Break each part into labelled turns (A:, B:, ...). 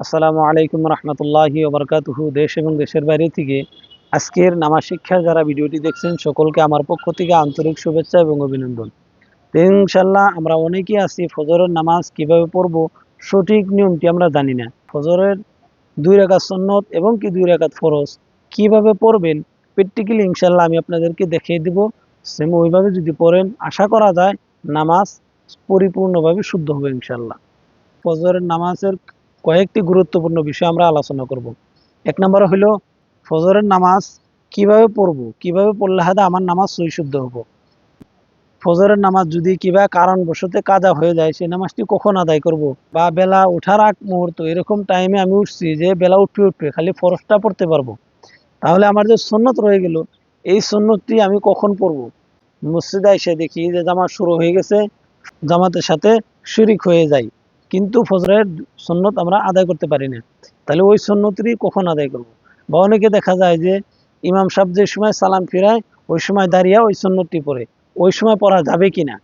A: আসসালামু আলাইকুম রহমতুল্লাহি ওবরকাতুহু। দেশ এবং দেশের বাইরে থেকে আজকের নামাজ শিক্ষার যারা ভিডিওটি দেখছেন, সকলকে আমার পক্ষ থেকে আন্তরিক শুভেচ্ছা এবং অভিনন্দন। ইনশাল্লাহ আমরা অনেকেই আছি, ফজরের নামাজ কীভাবে পড়ব, সঠিক নিয়মটি আমরা জানি না। ফজরের দুই রেখাত সন্নত এবং কি দুই রেখাত ফরজ, কীভাবে পড়বেন প্র্যাকটিক্যালি ইনশাল্লাহ আমি আপনাদেরকে দেখিয়ে দিব। সেম ওইভাবে যদি পড়েন, আশা করা যায় নামাজ পরিপূর্ণভাবে শুদ্ধ হবে ইনশাল্লাহ ফজরের নামাজের কয়েকটি গুরুত্বপূর্ণ বিষয় আমরা আলোচনা করব। এক নম্বর হলো, ফজরের নামাজ কীভাবে পড়ব? কীভাবে পড়লে হাতে আমার নামাজ শুদ্ধ হব? ফজরের নামাজ যদি কিবা কারণবশত কাজা হয়ে যায়, সেই নামাজটি কখন আদায় করব? বা বেলা ওঠার আগ মুহূর্ত, এরকম টাইমে আমি উঠছি যে বেলা উঠবে উঠবে, খালি ফরজটা পড়তে পারব। তাহলে আমার যে সন্ন্যত রয়ে গেল, এই সন্ন্যতটি আমি কখন পড়ব? মসজিদে এসে দেখি যে জামাত শুরু হয়ে গেছে, জামাতের সাথে শরিক হয়ে যাই কিন্তু ফজরের সন্ন্যত আমরা আদায় করতে পারি না। তাহলে ওই সন্ন্যতটি কখন আদায় করব? বা অনেকে দেখা যায় যে ইমাম সাহেব যে সময় সালাম ফিরায়, ওই সময় দাঁড়িয়ে ওই সন্ন্যতটি পড়ে। ওই সময় পড়া যাবে কিনা?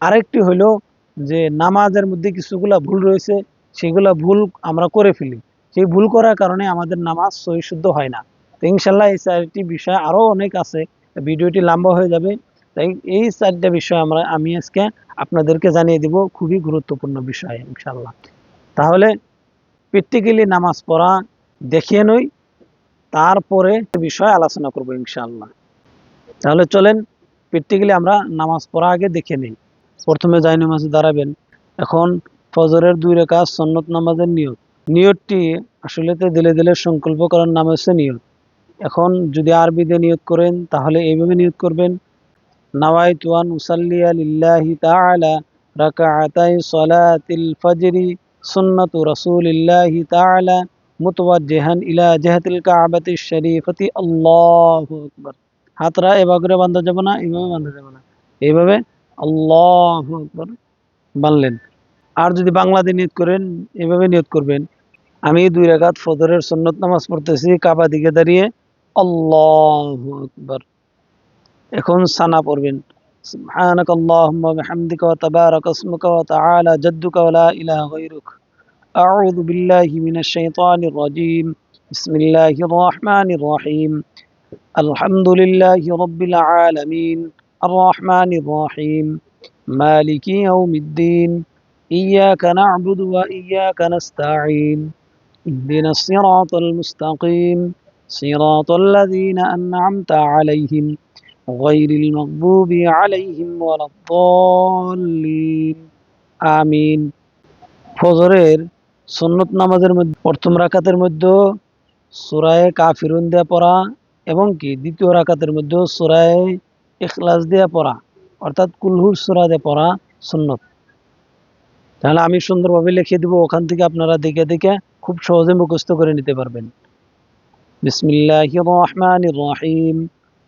A: আরেকটি হলো যে নামাজের মধ্যে কিছুগুলা ভুল রয়েছে, সেগুলা ভুল আমরা করে ফেলি। সেই ভুল করার কারণে আমাদের নামাজ সহি শুদ্ধ হয় না। তো ইনশাল্লাহ এই চারটি বিষয় আরও অনেক আছে। ভিডিওটি লম্বা হয়ে যাবে। তাই এই চারটা বিষয় আমরা, আমি আজকে আপনাদেরকে জানিয়ে দিব, খুবই গুরুত্বপূর্ণ বিষয় ইনশাল্লাহ তাহলে প্র্যাকটিক্যালি নামাজ পড়া দেখিয়ে নই, তারপরে বিষয় আলোচনা করব ইনশাল্লাহ তাহলে চলেন প্র্যাকটিক্যালি আমরা নামাজ পড়া আগে দেখে নিই। প্রথমে যাই নামাজে দাঁড়াবেন। এখন ফজরের দুই রেখা সন্নত নামাজের নিয়ত। নিয়তটি আসলে তো দিলে দিলে সংকল্প করার নাম হচ্ছে নিয়ত। এখন যদি আরবিতে নিয়ত করেন, তাহলে এইভাবে নিয়ত করবেন রাকাআতাই সালাতিল ফজরি সুন্নাতু রাসূলিল্লাহি তাআলা মুতওয়াজ্জিহান ইলা জিহাতিল কাবাতিশ শরীফাতি আল্লাহু আকবার হাতরা এভাবে করে বাঁধা যাবে না এইভাবে আল্লাহু বানলেন আর যদি বাংলাতে নিয়ত করেন, এভাবে নিয়ত করবেন। আমি দুই রাকাত ফজরের সুন্নত নামাজ পড়তেছি, কাবা দিকে দাঁড়িয়ে। আল্লাহু আকবার। এখন সানা পড়বেন سبحانك اللهم وبحمدك وتبارك اسمك وتعالى جدك ولا إله غيرك أعوذ بالله من الشيطان الرجيم بسم الله الرحمن الرحيم الحمد لله رب العالمين الرحمن الرحيم مالك يوم الدين إياك نعبد وإياك نستعين اهدنا الصراط المستقيم صراط الذين أنعمت عليهم غير المغضوب عليهم ولا الضالين আমিন ফজরের সুন্নত নামাজের মধ্যে প্রথম রাকাতের মধ্যে সুরায় কাফিরুন দিয়ে পড়া এবং কি দ্বিতীয় রাকাতের মধ্যে সুরায় ইখলাস দিয়ে পড়া অর্থাৎ কুলহুর সুরা দিয়ে পড়া সুন্নত তাহলে আমি সুন্দরভাবে লিখে দিব ওখান থেকে আপনারা দেখে দেখে খুব সহজে মুখস্থ করে নিতে পারবেন বিসমিল্লাহির রহমানির রহিম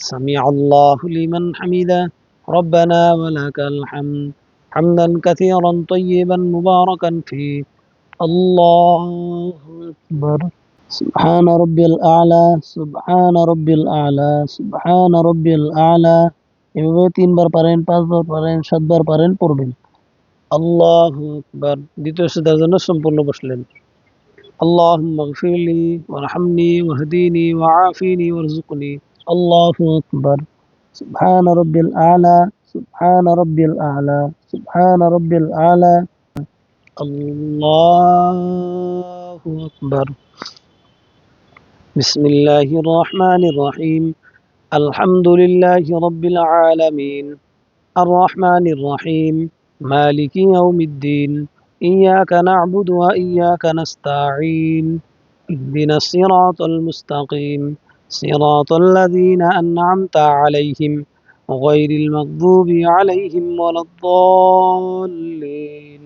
A: سمع الله لمن حمده ربنا ولك الحمد حمدا كثيرا طيبا مباركا فيه الله أكبر سبحان ربي الأعلى سبحان ربي الأعلى سبحان ربي الأعلى এভাবে তিনবার পারেন পাঁচবার পারেন সাতবার পারেন পড়বেন আল্লাহ আকবার দ্বিতীয় সুদার জন্য সম্পূর্ণ বসলেন اللهم اغفر لي وارحمني واهديني وعافيني وارزقني الله أكبر سبحان ربي الأعلى سبحان ربي الأعلى سبحان ربي الأعلى الله أكبر بسم الله الرحمن الرحيم الحمد لله رب العالمين الرحمن الرحيم مالك يوم الدين إياك نعبد وإياك نستعين اهدنا الصراط المستقيم صراط الذين أنعمت عليهم غير المغضوب عليهم ولا الضالين.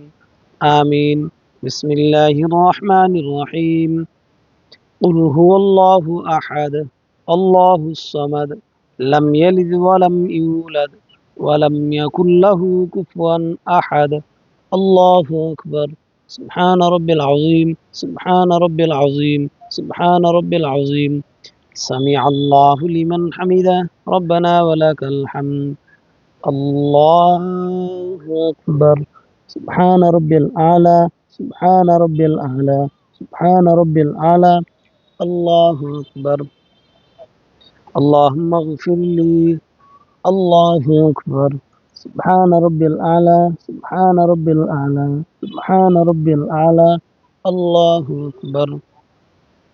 A: آمين. بسم الله الرحمن الرحيم. قل هو الله أحد الله الصمد لم يلد ولم يولد ولم يكن له كفوا أحد. الله أكبر. سبحان رب العظيم سبحان رب العظيم سبحان رب العظيم. سمع الله لمن حمده. ربنا ولك الحمد. الله أكبر. سبحان ربي الأعلى. سبحان ربي الأعلى. سبحان ربي الأعلى. الله أكبر. اللهم اغفر لي. الله أكبر. سبحان ربي الأعلى. سبحان ربي الأعلى. سبحان ربي الأعلى. الله أكبر.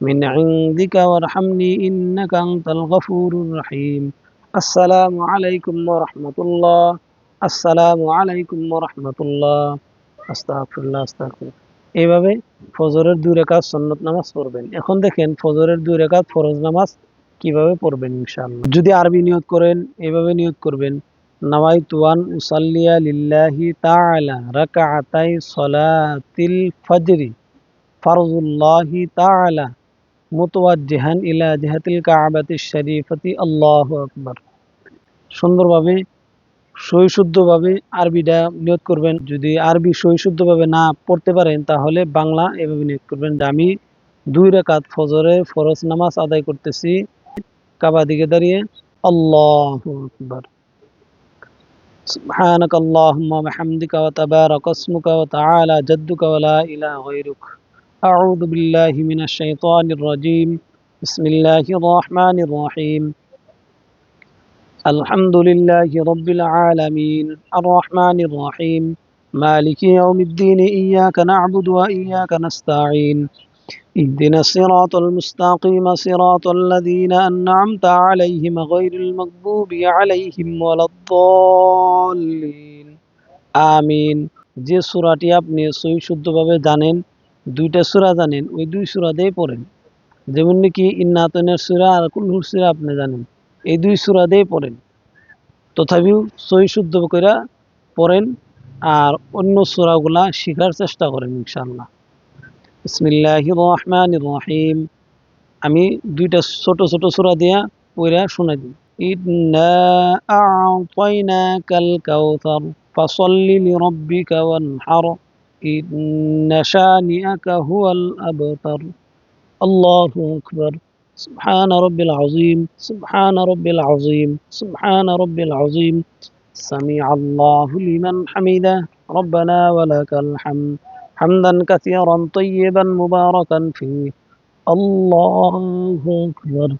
A: من عندك وارحمني إنك أنت الغفور الرحيم السلام عليكم ورحمة الله السلام عليكم ورحمة الله আস্তাগফিরুল্লাহ আস্তাগফিরুল্লাহ এইভাবে ফজরের দুই রাকাত সুন্নত নামাজ পড়বেন এখন দেখেন ফজরের দুই রাকাত ফরজ নামাজ কিভাবে পড়বেন ইনশাআল্লাহ যদি আরবি নিয়ত করেন এভাবে নিয়ত করবেন নাওয়াইতু আন উসাল্লিয়া লিল্লাহি তাআলা রাকাআতাই সলাতিল ফজরি ফারজুল্লাহি তাআলা মুতওয়াজ্জিহান ইলা জিহাতিল কাবাতিশ শরীফাতি আল্লাহু আকবার সুন্দরভাবে সহিশুদ্ধভাবে আরবিটা নিয়োগ করবেন যদি আরবি সহিশুদ্ধভাবে না পড়তে পারেন তাহলে বাংলা এভাবে নিয়োগ করবেন যে আমি দুই রেখাত ফজরে ফরজ নামাজ আদায় করতেছি কাবা দিকে দাঁড়িয়ে আল্লাহ আকবার سبحانك اللهم وبحمدك وتبارك اسمك وتعالى جدك ولا إله غيرك أعوذ بالله من الشيطان الرجيم بسم الله الرحمن الرحيم الحمد لله رب العالمين الرحمن الرحيم مالك يوم الدين إياك نعبد وإياك نستعين اهدنا الصراط المستقيم صراط الذين أنعمت عليهم غير المغضوب عليهم ولا الضالين আমিন যে সূরাটি আপনি সহি শুদ্ধভাবে জানেন দুইটা সূরা জানেন, ওই দুই সূরা দিয়ে পড়েন। যেমন নাকি ইন্নাতনের সূরা আর কুলহুর সূরা আপনি জানেন, এই দুই সূরা দিয়ে পড়েন। তথাপিও সহি শুদ্ধ করে পড়েন আর অন্য সূরাগুলা শেখার চেষ্টা করেন ইনশাআল্লাহ। বিসমিল্লাহ রহমান রহিম। আমি দুইটা ছোট ছোট সূরা দিয়া পড়া শোনা দিই। ইন্না আ'তাইনাকাল কাউসার ফাসাল্লি লিরাব্বিকা ওয়ানহার। إن شانئك هو الأبتر. الله أكبر. سبحان رب العظيم. سبحان رب العظيم. سبحان رب العظيم. سمع الله لمن حمده. ربنا ولك الحمد. حمدا كثيرا طيبا مباركا فيه. الله أكبر.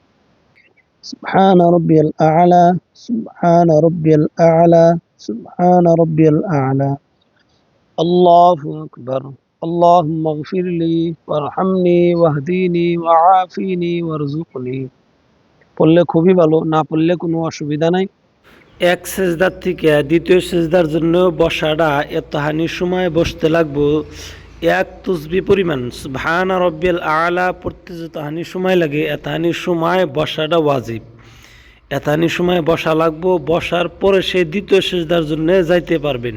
A: سبحان ربي الأعلى. سبحان ربي الأعلى. سبحان ربي الأعلى. الله أكبر اللهم اغفر لي وارحمني واهديني وعافيني وارزقني পড়লে খুবই ভালো না পড়লে কোনো অসুবিধা নাই এক সেজদার থেকে দ্বিতীয় সেজদার জন্য বসাটা এতহানি সময় বসতে লাগবো এক তুসবি পরিমাণ ভান রব্বিল আলা পড়তে যতহানি সময় লাগে এতহানি সময় বসাটা ওয়াজিব এতহানি সময় বসা লাগবো বসার পরে সে দ্বিতীয় সেজদার জন্য যাইতে পারবেন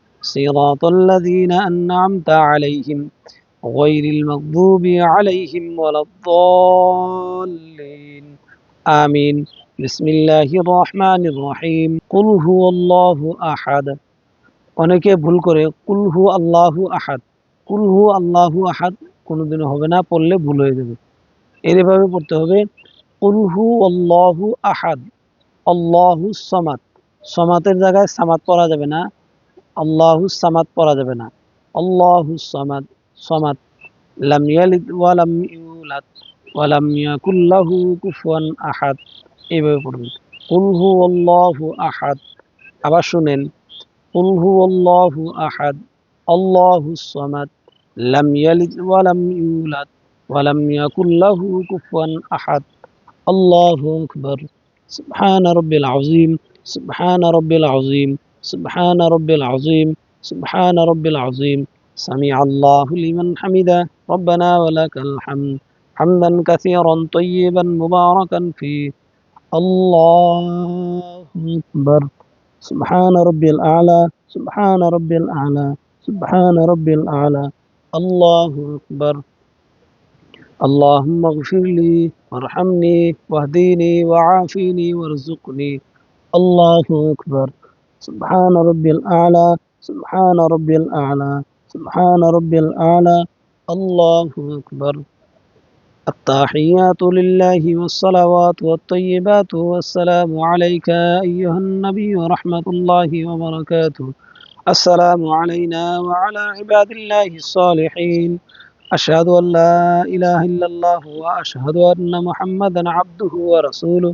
A: صراط الذين أنعمت عليهم غير المغضوب عليهم ولا الضالين آمين بسم الله الرحمن الرحيم قل هو الله أحد অনেকে ভুল করে কুল হু আল্লাহু আহাদ কুল হু আল্লাহু আহাদ কোনোদিনও হবে না পড়লে ভুল হয়ে যাবে এভাবে পড়তে হবে কুল হু আল্লাহু আহাদ আল্লাহু সমাদ সমাতের জায়গায় সামাদ পড়া যাবে না الله الصمد برا دبنا الله الصمد صمد لم يلد ولم يولد ولم يكن له كفوا أحد قل هو الله أحد أبا شنين قل هو الله أحد الله الصمد لم يلد ولم يولد ولم يكن له كفوا أحد الله أكبر سبحان ربي العظيم سبحان ربي العظيم سبحان ربي العظيم سبحان ربي العظيم. سمع الله لمن حمده. ربنا ولك الحمد. حمدا كثيرا طيبا مباركا فيه. الله أكبر. سبحان ربي الأعلى سبحان ربي الأعلى سبحان ربي الأعلى. الله أكبر. اللهم اغفر لي وارحمني واهديني وعافيني وارزقني. الله أكبر. سبحان ربي الأعلى سبحان ربي الأعلى سبحان ربي الأعلى. الله أكبر. التحيات لله والصلوات والطيبات والسلام عليك أيها النبي ورحمة الله وبركاته. السلام علينا وعلى عباد الله الصالحين. أشهد أن لا إله إلا الله وأشهد أن محمدا عبده ورسوله.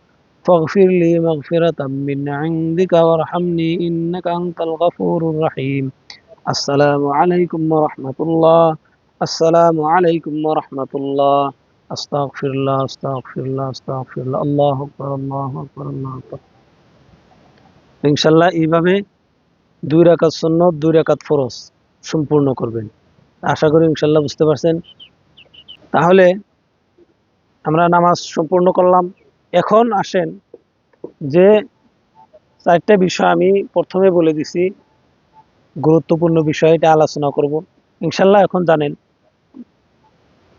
A: فاغفر لي مغفرة من عندك وارحمني إنك أنت الغفور الرحيم السلام عليكم ورحمة الله السلام عليكم ورحمة الله أستغفر الله أستغفر الله أستغفر الله الله أكبر الله أكبر الله أكبر ইনশাল্লাহ এইভাবে দুই রাকাত সুন্নত দুই রাকাত ফরজ সম্পূর্ণ করবেন আশা করি ইনশাল্লাহ বুঝতে পারছেন তাহলে আমরা নামাজ সম্পূর্ণ করলাম এখন আসেন যে চারটা বিষয় আমি প্রথমে বলে দিছি। গুরুত্বপূর্ণ বিষয়, এটা আলোচনা করব। ইনশাল্লাহ এখন জানেন।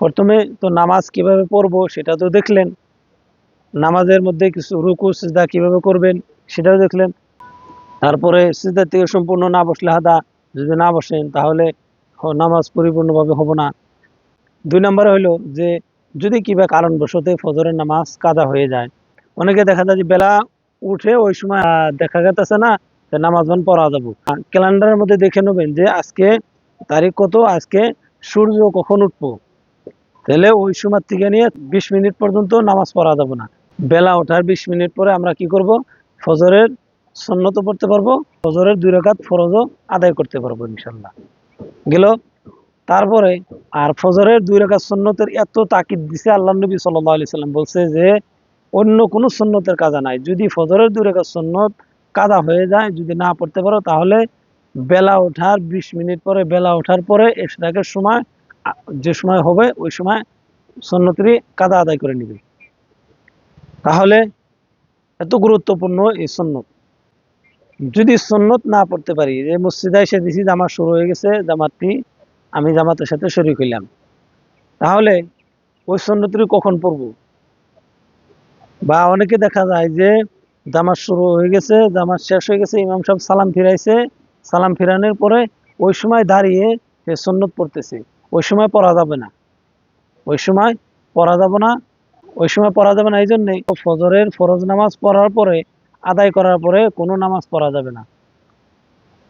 A: প্রথমে তো নামাজ কীভাবে পড়ব সেটা তো দেখলেন। নামাজের মধ্যে কিছু রুকু, সিজদা কীভাবে করবেন সেটাও দেখলেন। তারপরে সিজদা থেকে সম্পূর্ণ না বসলে হাদা যদি না বসেন তাহলে নামাজ পরিপূর্ণভাবে হবে না। দুই নম্বরে হলো যে যদি কিবা কারণবশত ফজরের নামাজ কাদা হয়ে যায়। অনেকে দেখা যায় যে বেলা উঠে ওই সময় দেখা গেতেছে না নামাজ বান পড়া যাব। ক্যালেন্ডারের মধ্যে দেখে নেবেন যে আজকে তারিখ কত? আজকে সূর্য কখন উঠবো? তাহলে ওই সময় থেকে নিয়ে বিশ মিনিট পর্যন্ত নামাজ পড়া যাবে না। বেলা ওঠার বিশ মিনিট পরে আমরা কি করব? ফজরের সন্নত পড়তে পারব। ফজরের দুই রেখাত ফরজও আদায় করতে পারব ইনশাল্লাহ গেল তারপরে আর ফজরের দুই রেখাত সন্ন্যতের এত তাকিদ দিছে আল্লাহ নবী সাল্লাহ আলি সাল্লাম, বলছে যে অন্য কোনো সন্ন্যতের কাজা নাই। যদি ফজরের দুই রেখাত সন্ন্যত কাদা হয়ে যায়, যদি না পড়তে পারো, তাহলে বেলা ওঠার বিশ মিনিট পরে, বেলা ওঠার পরে এসরাকের সময় যে সময় হবে, ওই সময় সন্ন্যতেরই কাদা আদায় করে নিবে। তাহলে এত গুরুত্বপূর্ণ এই সন্ন্যত যদি সন্ন্যত না পড়তে পারি যে মসজিদে এসে দিছি জামাত শুরু হয়ে গেছে, জামাতটি আমি জামাতের সাথে শরীর হইলাম। তাহলে ওই সন্ন্যতটি কখন পড়ব? বা অনেকে দেখা যায় যে জামাত শুরু হয়ে গেছে, জামাত শেষ হয়ে গেছে, ইমাম সাহেব সালাম ফিরাইছে। সালাম ফিরানোর পরে ওই সময় দাঁড়িয়ে সে সন্ন্যত পড়তেছে। ওই সময় পড়া যাবে না। ওই সময় পড়া যাবে না। ওই সময় পড়া যাবে না, এই জন্যে ফজরের ফরজ নামাজ পড়ার পরে, আদায় করার পরে কোনো নামাজ পড়া যাবে না।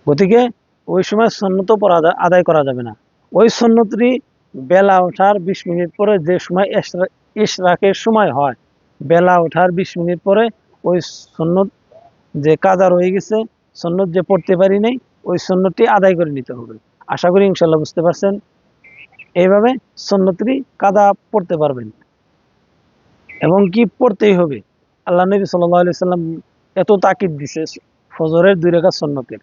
A: গতিকে ওই সময় সন্ন্যত পড়া আদায় করা যাবে না। ওই সন্ন্যতটি বেলা ওঠার বিশ মিনিট পরে যে সময় ইশরাকের সময় হয়, বেলা ওঠার বিশ মিনিট পরে ওই সন্ন্যত যে কাজা রয়ে গেছে, সন্ন্যত যে পড়তে পারি নাই, ওই সন্ন্যতটি আদায় করে নিতে হবে। আশা করি ইনশাল্লাহ বুঝতে পারছেন। এইভাবে সন্ন্যতরি কাদা পড়তে পারবেন। এবং কি পড়তেই হবে? আল্লাহ নবী সাল্লাহ সাল্লাম এত তাকিদ দিছে ফজরের দুই রেখা সন্ন্যতের।